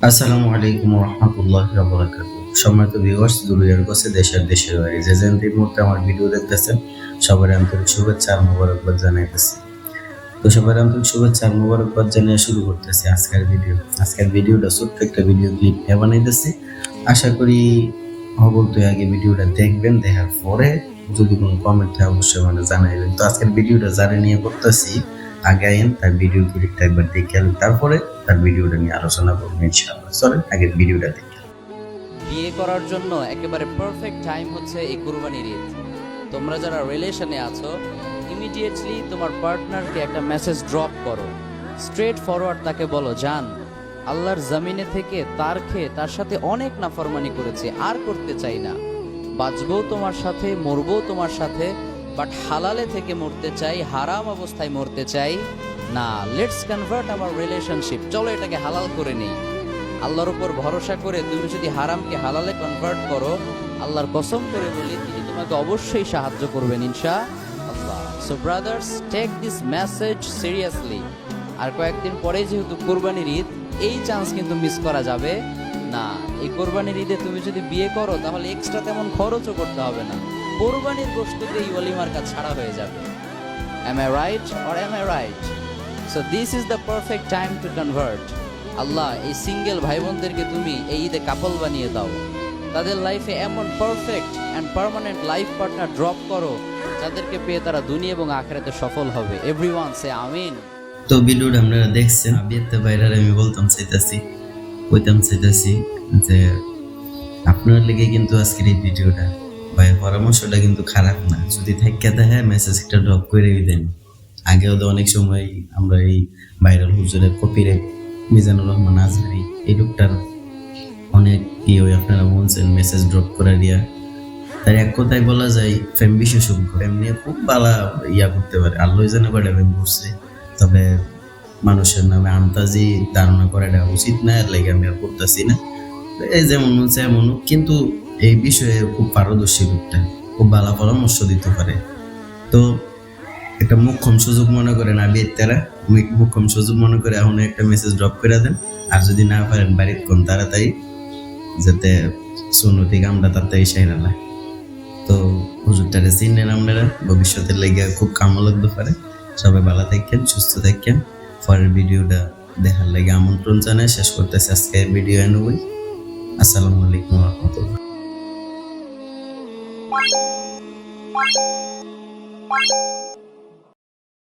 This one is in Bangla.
আসসালামু আলাইকুম রহমতুল্লাহ বরাকাত সম্মানিত ভিউয়ার্স দূরের কাছে দেশের দেশের বাইরে যে যেন এই মুহূর্তে আমার ভিডিও দেখতেছেন সবার আন্তরিক শুভেচ্ছা আর মোবারকবাদ জানাইতেছি। তো সবার আন্তরিক শুভেচ্ছা আর মোবারকবাদ জানিয়ে শুরু করতেছি আজকের ভিডিও। আজকের ভিডিওটা ছোট্ট একটা ভিডিও ক্লিপ নিয়ে বানাইতেছি। আশা করি অবলতো আগে ভিডিওটা দেখবেন, দেখার পরে যদি কোনো কমেন্ট অবশ্যই মানে জানাইবেন। তো আজকের ভিডিওটা জানে নিয়ে করতেছি আগে আইন তার ভিডিও ক্লিপটা একবার দেখে তারপরে তার ভিডিওটা নিয়ে আলোচনা করব ইনশাআল্লাহ। চলেন আগের ভিডিওটা দেখে বিয়ে করার জন্য একেবারে পারফেক্ট টাইম হচ্ছে এই কুরবানির ঈদ। তোমরা যারা রিলেশনে আছো ইমিডিয়েটলি তোমার পার্টনারকে একটা মেসেজ ড্রপ করো। স্ট্রেট ফরওয়ার্ড তাকে বলো, জান, আল্লাহর জমিনে থেকে তার খেয়ে তার সাথে অনেক নাফরমানি করেছে, আর করতে চাই না। বাঁচবও তোমার সাথে মরবও তোমার সাথে বাট হালালে থেকে মরতে চাই, হারাম অবস্থায় মরতে চাই, না লেটস কনভার্ট আমার রিলেশনশিপ চলো এটাকে হালাল করে নেই। আল্লাহর উপর ভরসা করে তুমি যদি হারামকে হালালে কনভার্ট করো, আল্লাহর কসম করে বলি, তিনি তোমাকে অবশ্যই সাহায্য করবেন ইনশা আল্লাহ so brothers take this message seriously আর কয়েকদিন পরে যেহেতু কোরবানির ঈদ, এই চান্স কিন্তু মিস করা যাবে। না, এই কোরবানির ঈদে তুমি যদি বিয়ে করো, তাহলে এক্সট্রা তেমন খরচও করতে হবে না। কোরবানির গোষ্ঠীতে এই অলিমার কাজ ছাড়া হয়ে যাবে। Am I right or am I right so this is the perfect time to convert আল্লাহ, এই সিঙ্গেল ভাই বোনদেরকে তুমি এই ঈদে কাপল বানিয়ে দাও। তাদের লাইফে এমন perfect and permanent life partner drop করো, যাদেরকে পেয়ে তারা দুনিয়া এবং আখেরাতে সফল হবে। এভরি ওয়ান সে আমিন। তো বিলুড আপনারা দেখছেন বিয়েতে বাইরে আমি বলতাম চাইতেছি, কইতাম চাইতেছি যে আপনার লেগে কিন্তু আজকের এই ভিডিওটা ভাই পরামর্শটা কিন্তু খারাপ না। যদি থাকে দেখে মেসেজ একটা ড্রপ করে দেন আগেও তো অনেক সময় আমরা এই ভাইরাল হুজুরের কপিরে মিজানুর রহমান আজহারি এই লোকটার অনেক ইয়ে আপনারা বলছেন মেসেজ ড্রপ করে দিয়া। তার এক কথায় বলা যায় ফ্যাম বিশেষজ্ঞ ফ্যাম নিয়ে খুব ভালো ইয়া করতে পারে। আল্লাহ জানে কয়টা ফ্যাম করছে। তবে মানুষের নামে আন্তাজি ধারণা করাটা উচিত না, এর লাগে আমি আর করতেছি না। এই যেমন হচ্ছে এমন কিন্তু এই বিষয়ে খুব পারদর্শী লোকটা, খুব ভালো পরামর্শ দিতে পারে। তো একটা মুখ্যম সুযোগ মনে করেন আবির তারা মুখ্যম সুযোগ মনে করে এখন একটা মেসেজ ড্রপ করে দেন। আর যদি না পারেন, বাড়ির কোন তাড়াতাড়ি যাতে সুন্নতি আমরা তাড়াতাড়ি সাইরা না তো হুজুরটারে চিনেন আপনারা, ভবিষ্যতের লেগে খুব কামও লাগতে পারে। সবাই ভালো থাকেন সুস্থ থাকেন পরের ভিডিওটা দেখার লাগে আমন্ত্রণ জানায় শেষ করতেছি আজকে ভিডিও এনবই আসসালামু আলাইকুম রহমতুল্লাহ। Thank you.